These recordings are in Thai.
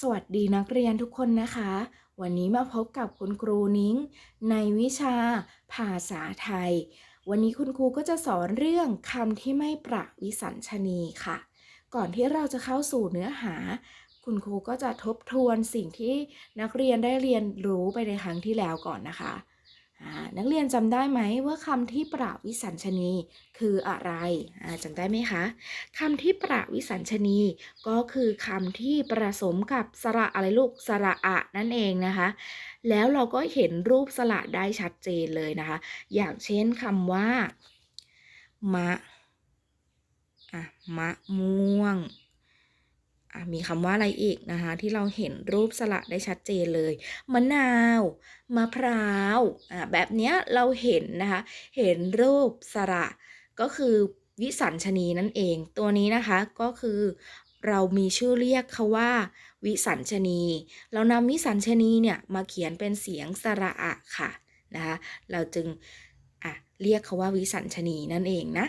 สวัสดีนักเรียนทุกคนนะคะ วันนี้มาพบกับคุณครูนิ้ง ในวิชา ภาษาไทย วันนี้คุณครูก็จะสอนเรื่องคำที่ไม่ประวิสัญชนีค่ะ ก่อนที่เราจะเข้าสู่เนื้อหา คุณครูก็จะทบทวนสิ่งที่นักเรียนได้เรียนรู้ไปในครั้งที่แล้วก่อนนะคะ นักเรียนจำได้ไหมว่าคำที่ประวิสัญชนีคืออะไรอ่าจำได้ไหมคะคำที่ประวิสัญชนีก็คือคำที่ผสมกับสระอะไรลูกสระอะนั่นเองนะคะ แล้วเราก็เห็นรูปสระได้ชัดเจนเลยนะคะ อย่างเช่นคำว่ามะอะมะม่วง มีคำว่าอะไรอีกนะคะ ที่เราเห็นรูปสระได้ชัดเจนเลยมะนาวมะพร้าวแบบเนี้ยเราเห็นนะคะ เห็นรูปสระก็คือวิสัญชนีนั่นเอง ตัวนี้นะคะก็คือเรามีชื่อเรียกเขาว่า วิสัญชนี เรานำวิสัญชนีเนี่ยมาเขียนเป็นเสียงสระอะค่ะนะคะ เราจึงเรียกเขาว่าวิสัญชนีนั่นเองนะ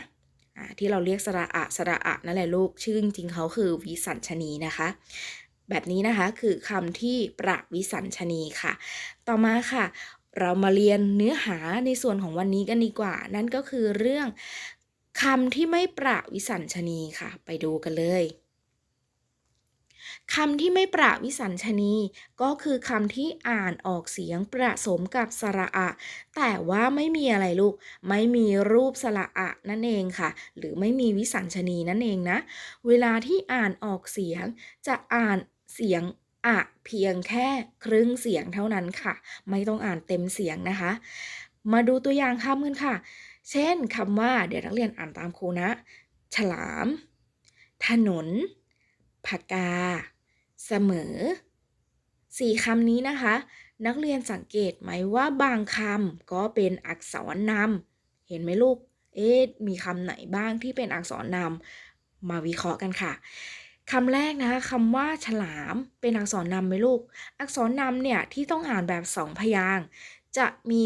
ที่เราเรียกสระอะสระอะนั่นแหละลูก ชื่อจริงๆเขาคือวิสัญชนีนะคะ แบบนี้นะคะคือคำที่ประวิสัญชนีค่ะ ต่อมาค่ะ เรามาเรียนเนื้อหาในส่วนของวันนี้กันดีกว่า นั่นก็คือเรื่องคำที่ไม่ประวิสัญชนีค่ะ ไปดูกันเลย คำที่ไม่ประวิสัญชนี ก็คือคำที่อ่านออกเสียงประสมกับสระอะ แต่ว่าไม่มีอะไรลูก ไม่มีรูปสระอะนั่นเองค่ะ หรือไม่มีวิสัญชนีนั่นเองนะ เวลาที่อ่านออกเสียง จะอ่านเสียงอะเพียงแค่ครึ่งเสียงเท่านั้นค่ะ ไม่ต้องอ่านเต็มเสียงนะคะ มาดูตัวอย่างคำกันค่ะ เช่นคำว่า เดี๋ยวนักเรียนอ่านตามครูนะ ฉลาม ถนนผากา เสมอสี่คำนี้นะคะ นักเรียนสังเกตไหมว่าบางคำก็เป็นอักษรนำเห็นไหมลูก เอ๊ะมีคำไหนบ้างที่เป็นอักษรนำมาวิเคราะห์กันค่ะคำแรกนะคะคำว่าฉลามเป็นอักษรนำไหมลูก อักษรนำเนี่ยที่ต้องอ่านแบบสองพยางจะมี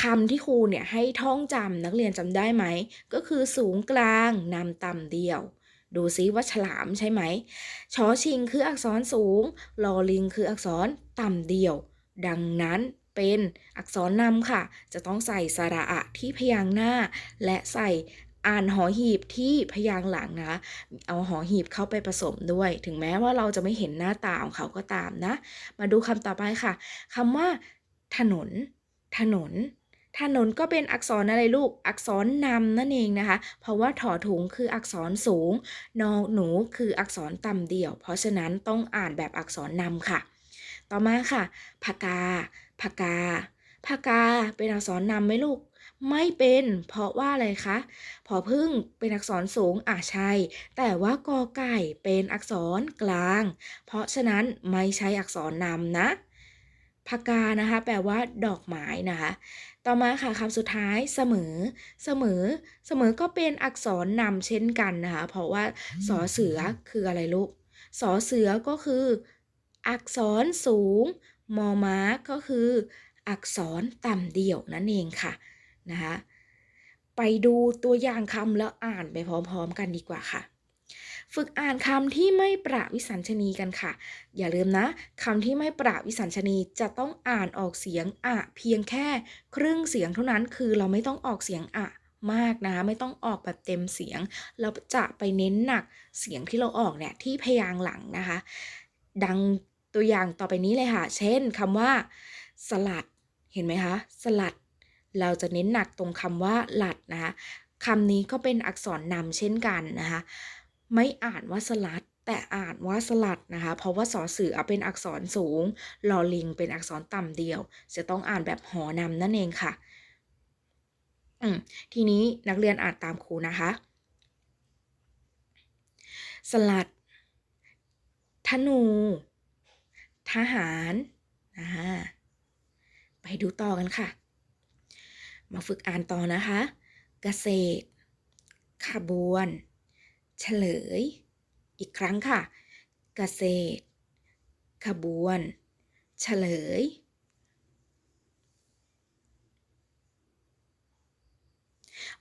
คำที่ครูเนี่ยให้ท่องจำนักเรียนจำได้ไหม ก็คือสูงกลางนำต่ำเดียว ดูซิว่าฉลามใช่ไหมชอชิงคืออักษรสูง ลอลิงคืออักษรต่ำเดียว ดังนั้นเป็นอักษรนำค่ะ จะต้องใส่สระอะที่พยางหน้า และใส่อ่านหอหีบที่พยางหลังนะคะเอาหอหีบเข้าไปผสมด้วย ถึงแม้ว่าเราจะไม่เห็นหน้าตาของเขาก็ตามนะ มาดูคำต่อไปค่ะคำว่า ถนน ถนน ถนนก็เป็นอักษรอะไรลูก อักษรนำนั่นเองนะคะ เพราะว่าถอถุงคืออักษรสูง นอหนูคืออักษรต่ำเดี่ยว เพราะฉะนั้นต้องอ่านแบบอักษรนำค่ะ ต่อมาค่ะพากาพากาพากาเป็นอักษรนำไหมลูก ไม่เป็น เพราะว่าอะไรคะ พอพึ่งเป็นอักษรสูงอะใช่ แต่ว่ากอไก่เป็นอักษรกลาง เพราะฉะนั้นไม่ใช่อักษรนำนะ พากานะคะ แปลว่า ดอกไม้นะคะ ต่อมาค่ะคำสุดท้ายเสมอ เสมอ เสมอก็เป็นอักษรนำเช่นกันนะคะ เพราะว่าสอเสือคืออะไรลูกสอเสือก็คือ อักษรสูง มอม้าก็คือ อักษรต่ำเดี่ยวนั่นเองค่ะนะคะ ไปดูตัวอย่างคำแล้วอ่านไปพร้อมๆกันดีกว่าค่ะ ฝึกอ่านคำที่ไม่ประวิสัญชนีกันค่ะ อย่าลืมนะคำที่ไม่ประวิสัญชนีจะต้องอ่านออกเสียงอะเพียงแค่ครึ่งเสียงเท่านั้นคือเราไม่ต้องออกเสียงอะมากนะไม่ต้องออกแบบเต็มเสียง เราจะไปเน้นหนักเสียงที่เราออกเนี่ยที่พยางหลังนะคะ ดังตัวอย่างต่อไปนี้เลยค่ะ เช่นคำว่า สลัด เห็นไหมคะ สลัด เราจะเน้นหนักตรงคำว่าหลัดนะคะคำนี้ก็เป็นอักษรนำเช่นกันนะคะ ไม่อ่านว่าสลัด แต่อ่านว่าสลัดนะคะ เพราะว่าสอเสือเป็นอักษรสูงลอลิงเป็นอักษรต่ำเดียว จะต้องอ่านแบบหอนำนั่นเองค่ะทีนี้นักเรียนอ่านตามครูนะคะ สลัด ธนู ทหารนะคะไปดูต่อกันค่ะ มาฝึกอ่านต่อนะคะ เกษตร ขบวน เฉลย อีกครั้งค่ะ เกษตร ขบวน เฉลย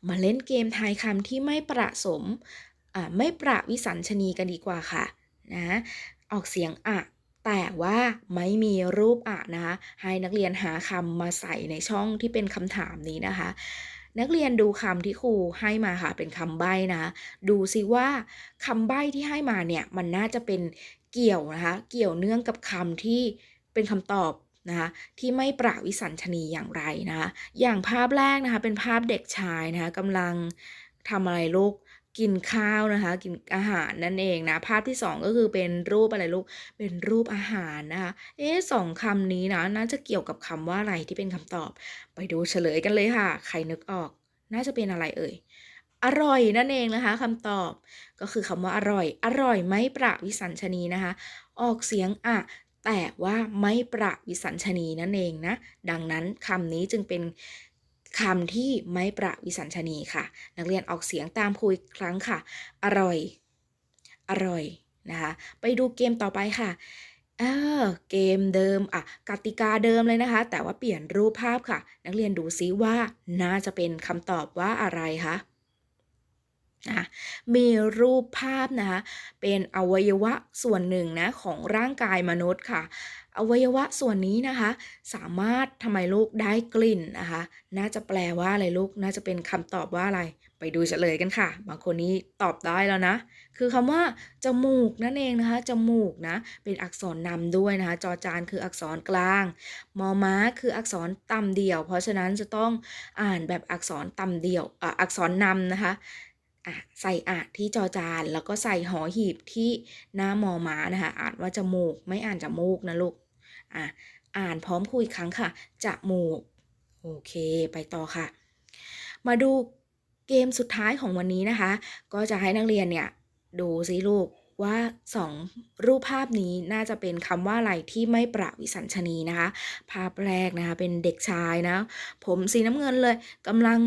มาเล่นเกมทายคำที่ไม่ประสมไม่ประวิสัญชนีกันดีกว่าค่ะนะออกเสียงอะแต่ว่าไม่มีรูปอะนะคะให้นักเรียนหาคำมาใส่ในช่องที่เป็นคำถามนี้นะคะ นักเรียนดูคำที่ครูให้มาค่ะเป็นคำใบ้นะ ดูซิว่าคำใบ้ที่ให้มาเนี่ยมันน่าจะเป็นเกี่ยวนะคะเกี่ยวเนื่องกับคำที่เป็นคำตอบนะคะที่ไม่ประวิสัญชนีอย่างไรนะคะอย่างภาพแรกนะคะเป็นภาพเด็กชายนะคะกำลังทำอะไรลูก กินข้าวนะคะ กินอาหารนั่นเองนะ ภาพที่สองก็คือเป็นรูปอะไรลูก เป็นรูปอาหารนะคะ เอ๊ะสองคำนี้นะน่าจะเกี่ยวกับคำว่าอะไรที่เป็นคำตอบ ไปดูเฉลยกันเลยค่ะ ใครนึกออก น่าจะเป็นอะไรเอ่ยอร่อยนั่นเองนะคะคำตอบก็คือคำว่าอร่อย อร่อยไม่ประวิสัญชนีนะคะ ออกเสียงอะแต่ว่าไม่ประวิสัญชนีนั่นเองนะ ดังนั้นคำนี้จึงเป็น คำที่ไม่ประวิสัญชนีค่ะ นักเรียนออกเสียงตามครูอีกครั้งค่ะ อร่อย อร่อยนะคะ ไปดูเกมต่อไปค่ะเออเกมเดิมอะกติกาเดิมเลยนะคะ แต่ว่าเปลี่ยนรูปภาพค่ะ นักเรียนดูซิว่าน่าจะเป็นคำตอบว่าอะไรคะ นะมีรูปภาพนะคะเป็นอวัยวะส่วนหนึ่งนะของร่างกายมนุษย์ค่ะ อวัยวะส่วนนี้นะคะ สามารถทำไมลูกได้กลิ่นนะคะ น่าจะแปลว่าอะไรลูกน่าจะเป็นคำตอบว่าอะไร ไปดูเฉลยกันค่ะ บางคนนี้ตอบได้แล้วนะ คือคำว่าจมูกนั่นเองนะคะจมูกนะเป็นอักษรนำด้วยนะคะ จอจานคืออักษรกลาง มอม้าคืออักษรต่ำเดี่ยว เพราะฉะนั้นจะต้องอ่านแบบอักษรต่ำเดี่ยวอะอักษรนำนะคะ อะใส่อะที่จอจานแล้วก็ใส่หอหีบที่หน้ามอม้านะคะอ่านว่าจมูกไม่อ่านจมูกนะลูกอะอ่านพร้อมคุยครั้งค่ะจมูกโอเคไปต่อค่ะ มาดูเกมสุดท้ายของวันนี้นะคะ ก็จะให้นักเรียนเนี่ยดูซิลูกว่าสองรูปภาพนี้น่าจะเป็นคำว่าอะไรที่ไม่ประวิสัญชนีนะคะ ภาพแรกนะคะเป็นเด็กชายนะ ผมสีน้ำเงินเลยกำลัง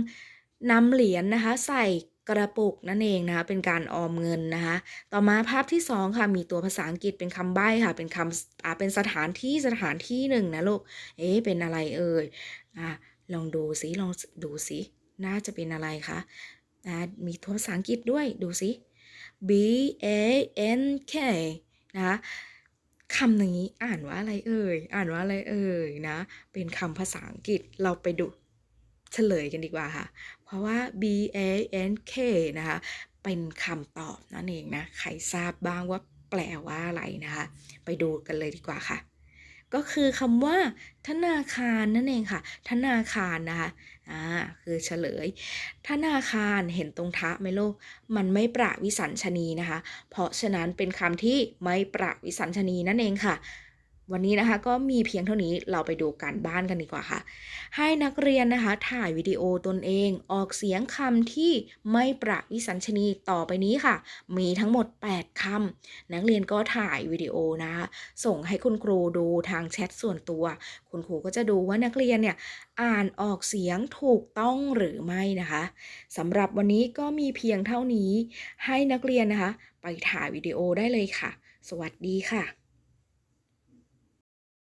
นำเหรียญนะคะ ใส่ กระปุกนั่นเองนะคะเป็นการออมเงินนะคะต่อมาภาพที่สองค่ะมีตัวภาษาอังกฤษเป็นคำใบ้ค่ะเป็นคำอ่าเป็นสถานที่สถานที่หนึ่งนะลูกเอ๊ะเป็นอะไรเอ่ยอะลองดูสิลองดูสิน่าจะเป็นอะไรคะนะมีตัวภาษาอังกฤษด้วยดูสิ B A N K นะคะคำนี้อ่านว่าอะไรเอ่ย อ่านว่าอะไรเอ่ยนะ เป็นคำภาษาอังกฤษเราไปดู เฉลยกันดีกว่าค่ะ เพราะว่า B A N K นะคะ เป็นคำตอบนั่นเองนะ ใครทราบบ้างว่าแปลว่าอะไรนะคะ ไปดูกันเลยดีกว่าค่ะ ก็คือคำว่า ธนาคารนั่นเองค่ะ ธนาคารนะคะ อ่า คือเฉลย ธนาคารเห็นตรงทะไหมลูก มันไม่ประวิสัญชนีนะคะ เพราะฉะนั้นเป็นคำที่ไม่ประวิสัญชนีนั่นเองค่ะ วันนี้นะคะก็มีเพียงเท่านี้เราไปดูการบ้านกันดีกว่าค่ะ ให้นักเรียนนะคะ ถ่ายวิดีโอตนเองออกเสียงคำที่ไม่ประวิสัญชนีต่อไปนี้ค่ะ มีทั้งหมด 8คำนักเรียนก็ถ่ายวิดีโอนะคะส่งให้คุณครูดูทางแชทส่วนตัว คุณครูก็จะดูว่านักเรียนเนี่ยอ่านออกเสียงถูกต้องหรือไม่นะคะสำหรับวันนี้ก็มีเพียงเท่านี้ ให้นักเรียนนะคะ ไปถ่ายวิดีโอได้เลยค่ะ สวัสดีค่ะ